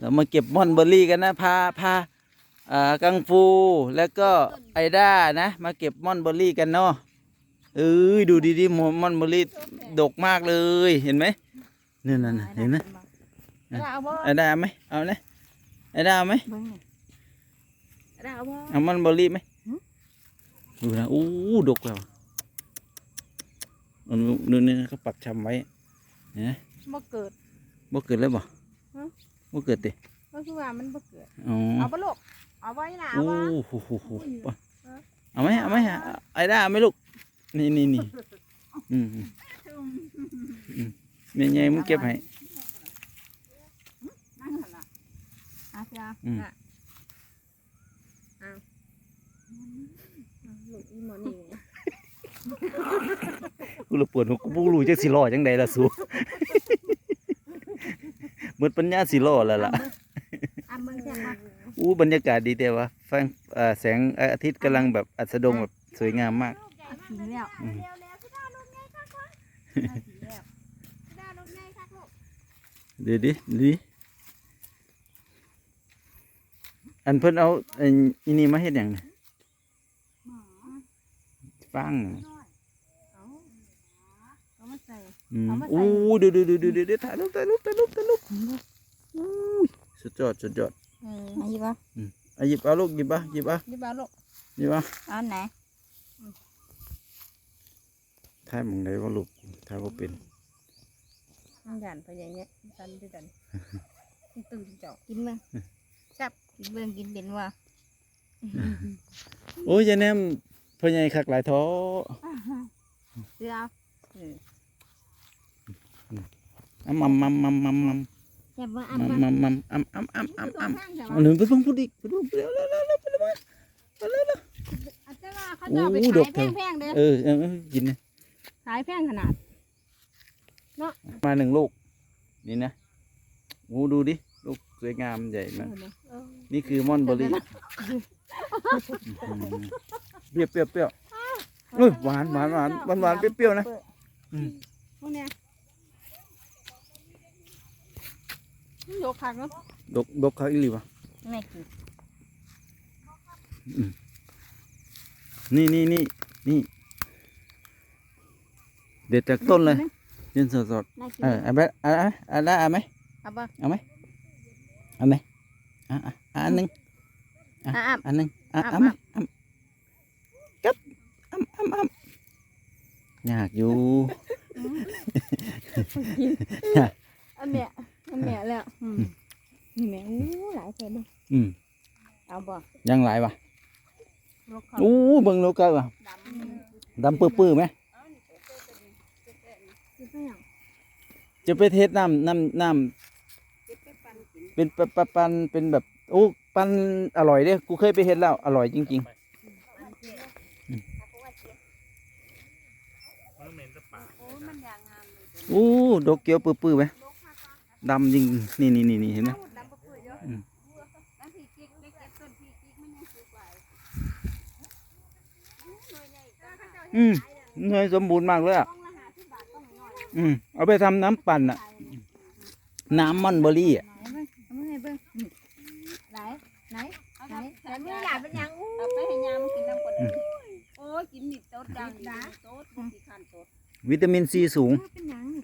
เรามาเก็บม่อนเบอร์รี่กันนะพาพาอ่ากังฟูแล้วก็ไอด้านะ มาเก็บม่อนเบอร์รี่กันเนาะเอ้ยดูดีๆม่อนเบอร์รี่ดกมากเลยเห็นไหมนี่นั่นน่ะเห็นไหมเอาบ่ไอด้าเอาไหมเอาเลยไอด้าเอาไหมเบิ่งนี่เอาบ่เอาม่อนเบอร์รี่ไหมหือดูนะอู้ดกแล้วเอาดูดูนี่เขาปักชำไว้เห็นไหมบ่เกิดบ่เกิดแล้วบ่ฮะ บ่เกิดติก็คือว่ามันบ่เกิด อ๋อเอาบ่ลูกเอาไว้ล่ะเอาโอ้บ่โหโหโหปะเอาไหมเอาไหมเอาไอ้ด้าเอาไหมลูกนี่นี่นี่อืมอืมอืมแม่ใหญ่มึงเก็บให้ นั่งหั่นน่ะเอาสิเอาอืม น่ะเอาเอาลูกอีหมอนี่กูละปวดหัวกูบ่รู้จักสิรอจังใดล่ะสูห มดปัญญาสิรอแล้วล่ะอะมึงแซ่บบ่อู้บรรยากาศดีแต่ว่าฟังเอ่อแสงอาทิตย์กำลังแบบอัสดงแบบสวยงามมาก เอาขิงแล้วอืมเร็วๆสิได้ลูกใหญ่คักวะเอาขิงแล้วสิได้ลูกใหญ่คักลูกดูดิดูดิอันเพิ่นเอาอันอีนี่มาเฮ็ดหยังเนี่ยฟังน่ะเอาเอามา ใส่อืมเอามาใส่อู้ดูดูดูดูดูดูถ่ายรูปถ่ายรูปถ่ายรูปถ่ายรูปอู้ยสุดยอดสุดยอดเออเอาหยิบเอาอะหยิบเอาลูกหยิบเอาหยิบเอาหยิบเอาลูกหยิบเอาเอาไหนถ่ายหมึงได้ว่าลูกถ่ายว่าเป็นมันหยันไปอย่างเงี้ยสันด้วยกันตื่นเจ้ากินมั้งจับกินเบิ่งกินเป็นว่าโอ้ยยายแนมพ่อใหญ่คักหลายท้อเสือเอออ้ำอ้ำอ้ำอ้ำอ้ำอ้ำแซ่บว่าอ้อันำว่าอ้ำอ้ำอ้ำอ้ำอ้ำอ้ำอ้ำเอาหนึ่งไปเพิ่งพูดอีกไปดูเร็วเร็วเร็วเร็วไปเลยไปเลยเร็วอันแต่ว่าเขาจะเอาไปโอ้ดขายเถอะแพงๆเด้อเออเออเออกินนะขายแพงขนาดมาหนึ่งลูกนี่นะโอ้ดูดิลูกสวยงามใหญ่มากเออนี่คือม่อนเบอร์รี่เปรี้ยวเปรี้ยวเปรี้ยวเอ้ยหวานหวานหวานหวานหวานเปรี้ยวนะอืมพวกเนี้ยมัน ยกคักเนาะดกดกเขาอีหลีวะแม่กินนี่นี่นี่นี่เด็ดจากต้นเลยยืนสดสดน่ากินๆเออเอาไปเอาเอาเอาได้เอาไหมเอาบ่เอาไหมเอาไหมอะอะอะอันหนึ่งอะอะอันหนึ่งอะอะเอาไหมอะกับอะอะอะอยากอยู่ อันเนี้ย อันเนี้ยแล้วอืมนี่แม่อู้หลายแค่ด้วยอืมเอาบ่ยังหลายวะลกเขาอู้เบิ่งโลกาวะดำดำปื้อๆไหมคือไปหยังจะไปเทสน้ำน้ำน้ำเป็นปะปะปันเป็นแบบโอ้ปันอร่อยเด้กูเคยไปเฮ็ดแล้วอร่อยจริงๆอู้ดอกเกียวปื้อๆไหมดำจริงนี่นี่นี่นี่เห็นไหมดำปื้อๆเยอะอืมบางทีจิกเล็ กๆต้นพี่จิกมันยังสูงกว่าหน่วยใหญ่ก็เขาเจ้าอืมเนยสมบูรณ์มากเลยอะต้องละห้าสิบบาทต้องน้อยอืมเอาไปทำน้ำปั่นอะ น้ำมันเบอร์รี่อะไหนเบิ่งเอามาให้เบิ่งไหนไหนไหนแต่ไม่อยากเป็นหยังอู้เอาไปให้ยามกินน้ำก่อนโอ้ยกินนิดโต๊ดดังดีโต๊ดบ่สิคันโต๊ดวิตามินซีสูงเป็นหยังนี่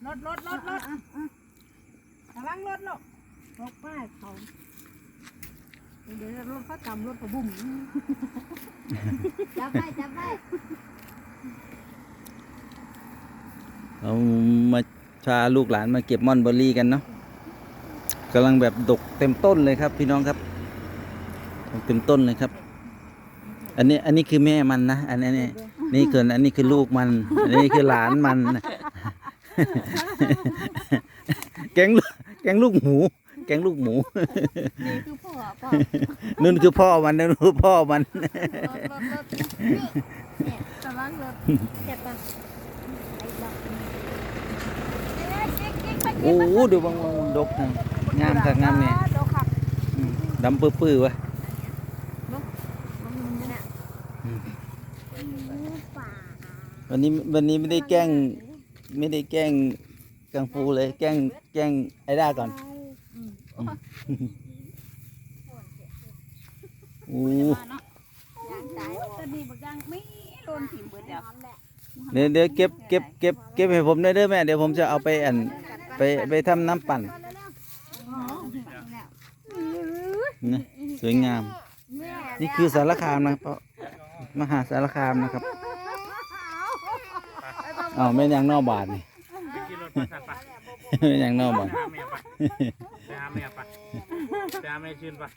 ร ถรถรถรถระวังรถลูกรถป้ายเขาเดี๋ยวรถเขาตำรถกระบุ่มจับไปจับไปเรามาพาลูกหลานมาเก็บม่อนเบอร์รี่กันเนาะกำลังแบบดกเต็มต้นเลยครับ พี่น้องครับดกเต็มต้นเลยครับ อันนี้อันนี้คือแม่มันนะ อันนี้นี่นี่คืออันนี้คือลูกมัน อันนี้คือหลานมัน แกงลูกแกงลูกหมู แกงลูกหมู นี่คือพ่อพ่อนั่นคือพ่อมันนั่นคือพ่อมัน รถรถรถนี่เนี่ยระวังรถเจ็บปะไอ้ดอกเอ๊ะจิ๊กจิ๊กไปโอ้โหดูบางบางดกนะงามคักงามเนี่ยดอกคักอืมดำปื้อๆวะมันเนี่ยวันนี้วันนี้ไม่ได้แกล้ง ไม่ได้แกล้งกังฟูเลย แกล้งแกล้งไอ้ด้าก่อนอู้ยางตายตอนนี้บักยางไม่โดนถิ่มเบิดแล้วเดี๋ยวเดี๋ยวเก็บเก็บเก็บเก็บให้ผมได้เด้อแม่เดี๋ยวผมจะเอาไปอันไปไปทำน้ำปั่นนะสวยงาม นี่คือสารคามนะครับมหาสารคามนะครับ อ้าวแม่นยังนอกบาทนี่ ขี่รถมาสั่นปะแม่นยังนอกบาทไปหาแม่ปะไปหาแม่ปะไปหาแม่ชื่นปะ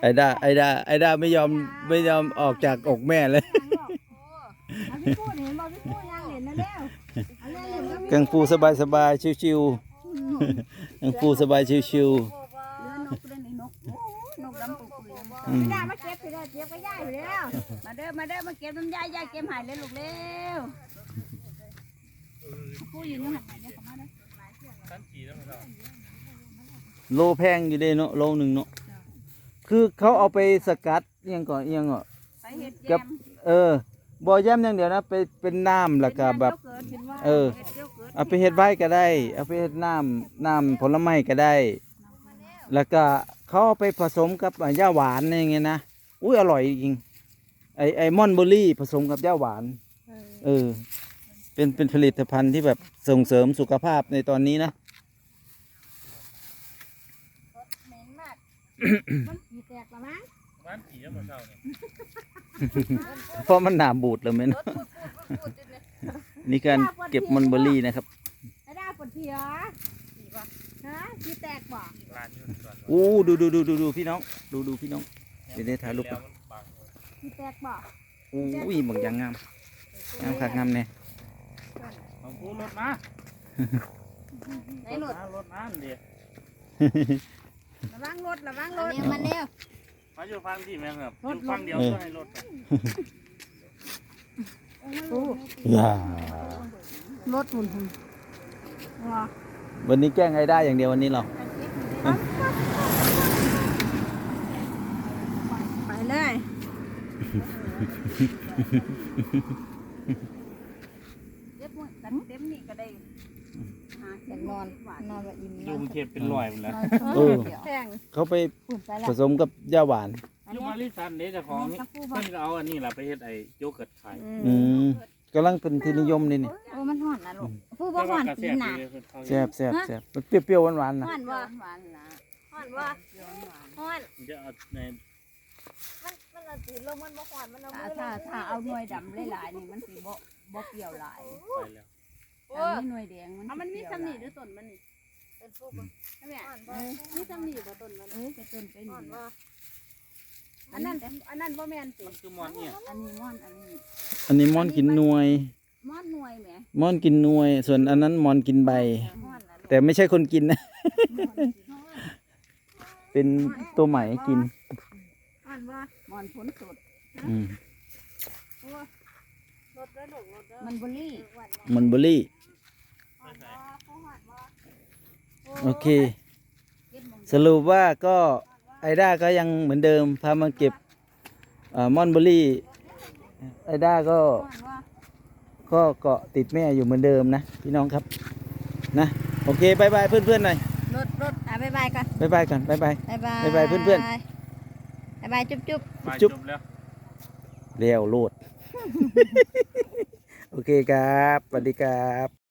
ไอ้ด้าไอ้ด้าไอ้ด้าไม่ยอมไม่ยอมออกจากอกแม่เลยพี่พูดเห็นบ่พี่พูดยังเห็นนะแล้วอันนี้เห็นก็มีกังฟูสบายสบายชิวๆกังฟูสบายชิวเก็บก็ย่ายไปแล้ว มาเด้อมาเด้อมาเก็บน้ำยายยายเก็บหายเลยลูกเร็วพูดอยู่นี่หันมาเนี่ยเขามาเด้อท่านขี่แล้วมั้งเราโลแพงอยู่เด้เนาะโลหนึ่งเนาะคือเขาเอาไปสกัดอิหยังก่อนอิหยังก่อนไปเห็ดแยกับมเออบ่อแย้มอย่างเดียวนะไปเป็นน้ำแล้วก็แบบ เออ เอาไปเฮ็ดไว้ก็ได้ เอาไปเฮ็ดน้ำน้ำผลไม้ก็ได้ แล้วก็เขาเอาไปผสมกับอ่าหญ้าหวานอะไรอย่างเงี้ยนะ อุ้ยอร่อยจริงไอไอมอนเบอรี่ ผสมกับหญ้าหวาน เออ เป็นเป็นผลิตภัณฑ์ที่แบบส่งเสริมสุขภาพในตอนนี้นะเหม็นมากมันขี้แตกละมั้งบ้านขี่แล้วมั้งเราเนี่ยเพราะมันหนาบูดเลยไหมนนี่การเก็บมอนเบอรี่นะครับไอ้ด้าปวดเทียฮะขี้แตกบ่ร้านอยู่ก่อนอู้ดูดูดูดูดูพี่น้อง ดูดูพี่น้องเดี๋ยวได้ถ่ายรูปแล้กัวนมันบังเลยขี้แตกบ่อู้ยบักอยางงามงามคักงามแน่เอากูรถมาไหนหลุดมารถมาเดี๋ยวระวังรถระวังรถมันเนี่ยมาอยู่ฟังที่แม่ครับอยู่ฟังเดียวก็ให้รถไปอย่ารถหุ่นหุ่นว้าวันนี้แกล้งไอ้ได้อย่างเดียววันนี้เรา ไปเลย เด็บมือกันเต็มนี่ก็ได้หาอยากนอนนอนแบบอิ่มอยู่กรุงเทพเป็นรอยหมดแล้วเออ แพงเขาไปปุ่นไปผแล้วสมกับหญ้าหวานอยู่บริษัทเดี๋ยวเจะของนี่เพิ่นก็เอาอันนี้แหละไปเฮ็ดไอ้โยเกิร์ตขายอืมกำลังเป็นที่นิยมนี่นี่โอ้มันห่อนนะลูกผู้บ่แต่ห่ว่าอนกระกิแสนหนาเลยเพิ่นเขาแซ่บแซ่บแซ่บมันเปรี้ยวๆหวานๆนะห่อนบ่หวานละห่อนบ่ห่อนจะเอาใน มันมันเอาถือลมมันบ่ห่อนมันเอาถ้ามือถ้าถ้าเอาหน่วยดำหลายๆนี่มันสิบ่บ่เกี่ยวหลายไปแล้วอันนี้หน่วยแดงมันมันมีเกี่ยวตำหนิหหรืลายอต้นมันนี่เป็นผู้บ่ใช่ไหมห่อนบ่เออมีตำหนิบ่ต้นมันเออไปต้นไปห่อนนี่บ่อันนั้นอันนั้นบ่แม่นสิมันคือมอนเนี่ยอันนี้ม่อนอันนี้อันนี้มอนกินหน่วย ม่อนหน่วยแหมมอนกินหน่วย ส่วนอันนั้นมอนกินใบห่อนนะลูกแต่ไม่ใช่คนกินนะเป็นตัวใหม่กิน ห่อนบ่ม่อนผลสดอืมรถเด้อลูกรถเด้อมันเบอร์รี่อ้วนนะมันเบอร์รี่ห่อนบ่ผู้ห่อนบ่โอเค เก็บหมองสรุปว่าก็ไอด้าก็ยังเหมือนเดิม พามาเก็บเอ่อมอนเบอร์รี่ ไอด้าก็ห่อนว่าก็เกาะติดแม่อยู่เหมือนเดิมนะ พี่น้องครับ นะ โอเคบายบายเพื่อนๆหน่อยรถรถอะบ๊ายบายก่อน บายบายก่อนบายบาย บ๊ายบายบ๊ายบายเพื่อนบ๊าย บายจุ๊บจุ๊บไปจุ๊บ จบแล้วเร็วโลด โอเคครับสวัสดีครับ